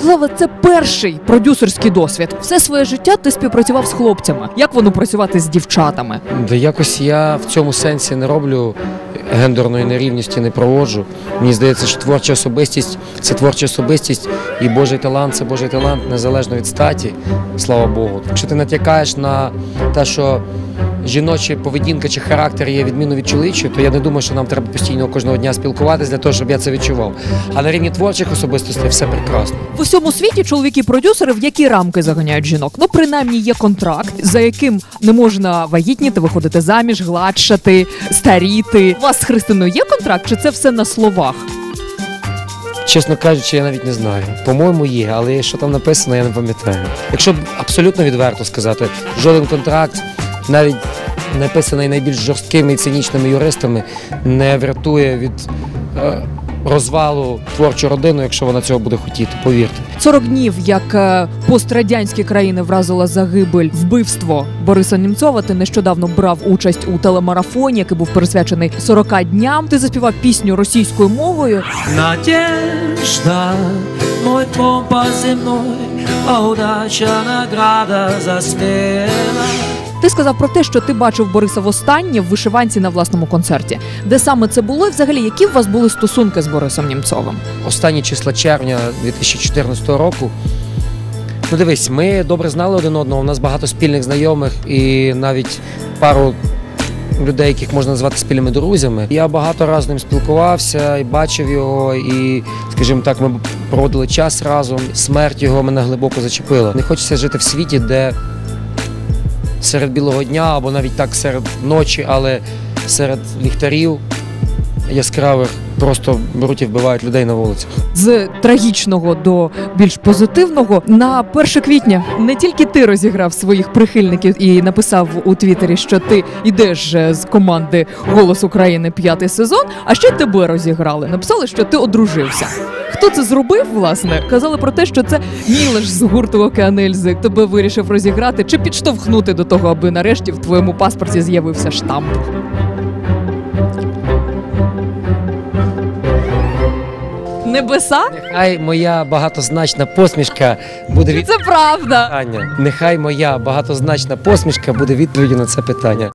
Слава, це перший продюсерський досвід. Все своє життя ти співпрацював з хлопцями. Як воно працювати з дівчатами? Да якось я в цьому сенсі не роблю гендерної нерівності, не проводжу. Мені здається, що творча особистість це творча особистість, і Божий талант це Божий талант незалежно від статі, слава Богу. Якщо ти натякаєш на те, що жіноча поведінка чи характер є відмінно від чоловічої, то я не думаю, що нам треба постійно кожного дня спілкуватися для того, щоб я це відчував. А на рівні творчих особистостей все прекрасно. В усьому світі чоловіки-продюсери в які рамки заганяють жінок? Ну, принаймні, є контракт, за яким не можна вагітніти, виходити заміж, гладшати, старіти. У вас з Христиною є контракт, чи це все на словах? Чесно кажучи, я навіть не знаю. По-моєму, є, але що там написано, я не пам'ятаю. Якщо абсолютно відверто сказати, жоден контракт, навіть написаний найбільш жорсткими і цинічними юристами, не врятує від е, розвалу творчу родину, якщо вона цього буде хотіти. Повірте. 40 днів, як е, пострадянські країни вразила загибель, вбивство Бориса Німцова. Ти нещодавно брав участь у телемарафоні, який був присвячений 40 дням. Ти заспівав пісню російською мовою. Надежда, мой компас земной, а удача награда за смелость. Ти сказав про те, що ти бачив Бориса востаннє в вишиванці на власному концерті. Де саме це було, і взагалі, які у вас були стосунки з Борисом Німцовим? Останні числа червня 2014 року. Ну дивись, ми добре знали один одного. У нас багато спільних знайомих і навіть пару людей, яких можна назвати спільними друзями. Я багато разів з ним спілкувався і бачив його, і, скажімо так, ми проводили час разом. Смерть його мене глибоко зачепила. Не хочеться жити в світі, де серед білого дня або навіть так серед ночі, але серед ліхтарів яскравих просто беруть і вбивають людей на вулицях. З трагічного до більш позитивного на 1 квітня не тільки ти розіграв своїх прихильників і написав у Твіттері, що ти йдеш е, з команди Голос України п'ятий сезон, а ще тебе розіграли. Написали, що ти одружився. Хто це зробив, власне? Казали про те, що це Мілеш з гурту Океанельзи тебе вирішив розіграти чи підштовхнути до того, аби нарешті в твоєму паспорті з'явився штамп. Небеса? Нехай моя багатозначна посмішка буде від Це правда. питання. Нехай моя багатозначна посмішка буде відповіддю на це питання.